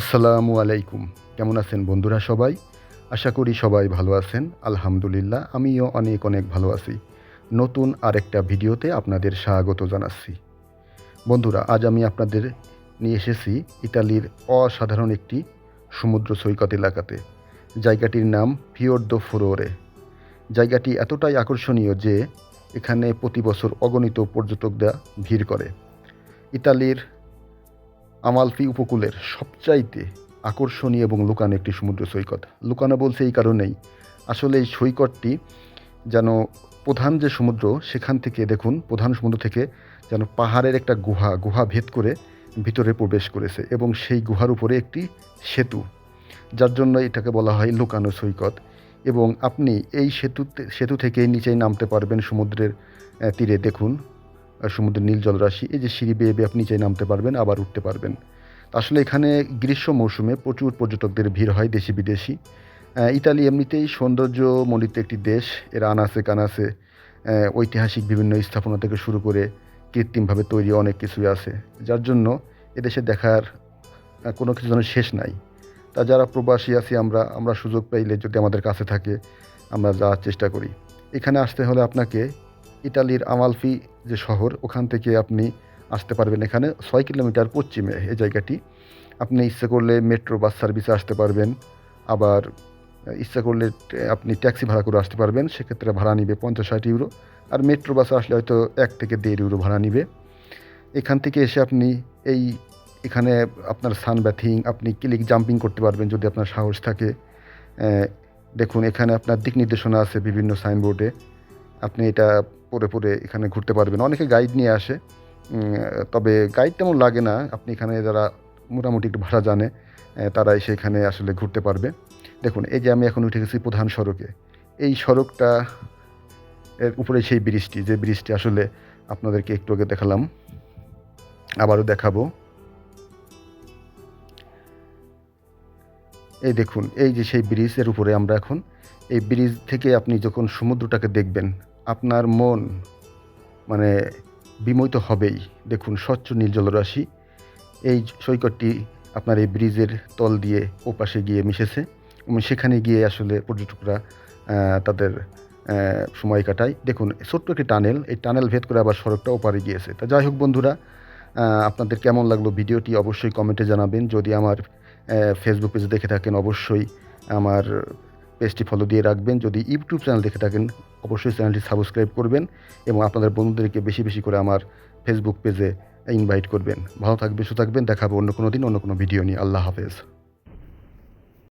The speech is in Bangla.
আসসালামু আলাইকুম। কেমন আছেন বন্ধুরা সবাই? আশা করি সবাই ভালো আছেন। আলহামদুলিল্লাহ, আমিও অনেক অনেক ভালো আছি। নতুন আরেকটা ভিডিওতে আপনাদের স্বাগত জানাচ্ছি। বন্ধুরা, আজ আমি আপনাদের নিয়ে এসেছি ইতালির অসাধারণ একটি সমুদ্র সৈকত এলাকাতে। জায়গাটির নাম ফিওর্দো ফোরোরে। জায়গাটি এতটাই আকর্ষণীয় যে এখানে প্রতি বছর অগণিত পর্যটকরা ভিড় করে। ইতালির আমালফি উপকূলের সবচাইতে আকর্ষণীয় এবং লুকানো একটি সমুদ্র সৈকত। লুকানো বলছে এই কারণেই। আসলে এই সৈকতটি যেন প্রধান যে সমুদ্র, সেখান থেকে দেখুন, প্রধান সমুদ্র থেকে যেন পাহাড়ের একটা গুহা গুহা ভেদ করে ভিতরে প্রবেশ করেছে এবং সেই গুহার উপরে একটি সেতু, যার জন্য এটাকে বলা হয় লুকানো সৈকত। এবং আপনি এই সেতুতে, সেতু থেকে নিচেই নামতে পারবেন সমুদ্রের তীরে। দেখুন সমুদ্রের নীল জলরাশি, এই যে সিঁড়ি বেয়ে বেয়ে আপনি নিচে নামতে পারবেন, আবার উঠতে পারবেন। আসলে এখানে গ্রীষ্ম মৌসুমে প্রচুর পর্যটকদের ভিড় হয় দেশি বিদেশি। ইতালি এমনিতেই সৌন্দর্যমণ্ডিত একটি দেশ, এর আনাসে কানাসে ঐতিহাসিক বিভিন্ন স্থাপনা থেকে শুরু করে কৃত্রিমভাবে তৈরি অনেক কিছুই আছে। যার জন্য এদেশে দেখার কোনো কিছু যেন শেষ নাই। তা যারা প্রবাসী আছি আমরা আমরা সুযোগ পাইলে যদি আমাদের কাছে থাকে, আমরা যাওয়ার চেষ্টা করি। এখানে আসতে হলে আপনাকে ইতালির আমালফি যে শহর, ওখান থেকে আপনি আসতে পারবেন এখানে। ছয় কিলোমিটার পশ্চিমে এই জায়গাটি। আপনি ইচ্ছে করলে মেট্রো, বাস সার্ভিসে আসতে পারবেন। আবার ইচ্ছা করলে আপনি ট্যাক্সি ভাড়া করে আসতে পারবেন। সেক্ষেত্রে ভাড়া নিবে পঞ্চাশ ষাট ইউরো। আর মেট্রো, বাসে আসলে হয়তো এক থেকে দেড় ইউরো ভাড়া নিবে। এখান থেকে এসে আপনি এই এখানে আপনার সান ব্যাথিং, আপনি ক্লিক জাম্পিং করতে পারবেন যদি আপনার সাহস থাকে। দেখুন, এখানে আপনার দিক নির্দেশনা আছে বিভিন্ন সাইনবোর্ডে। আপনি এটা পড়ে পরে এখানে ঘুরতে পারবেন। অনেকে গাইড নিয়ে আসে। তবে গাইড তেমন লাগে না। আপনি এখানে যারা মোটামুটি একটু ভাষা জানে তারা এসে এখানে আসলে ঘুরতে পারবে। দেখুন, এই যে আমি এখন উঠে গেছি প্রধান সড়কে। এই সড়কটা, এর উপরে সেই ব্রিজটি, যে ব্রিজটি আসলে আপনাদেরকে একটু আগে দেখালাম। আবারও দেখাবো। এই দেখুন, এই যে সেই ব্রিজের উপরে আমরা এখন, এই ব্রিজ থেকে আপনি যখন সমুদ্রটাকে দেখবেন আপনার মন মানে বিমোহিত হবেই। দেখুন, স্বচ্ছ নীল জলরাশি এই সৈকতটি আপনার এই ব্রিজের তল দিয়ে ওপাশে গিয়ে মিশেছে এবং সেখানে গিয়ে আসলে পর্যটকরা তাদের সময় কাটায়। দেখুন, ছোট্ট একটি টানেল, এই টানেল ভেদ করে আবার সড়কটা ওপারে গিয়েছে। তা যাই হোক বন্ধুরা আপনাদের কেমন লাগল ভিডিওটি অবশ্যই কমেন্টে জানাবেন। যদি আমার ফেসবুক পেজে দেখে থাকেন, অবশ্যই আমার পেজটি ফলো দিয়ে রাখবেন। যদি ইউটিউব চ্যানেল দেখে থাকেন, অবশ্যই চ্যানেলটি সাবস্ক্রাইব করবেন এবং আপনাদের বন্ধুদেরকে বেশি বেশি করে আমার ফেসবুক পেজে ইনভাইট করবেন। ভালো থাকবে সুস্থ থাকবেন, দেখাবো অন্য কোনো দিন, অন্য কোনো ভিডিও নিয়ে। আল্লাহ হাফেজ।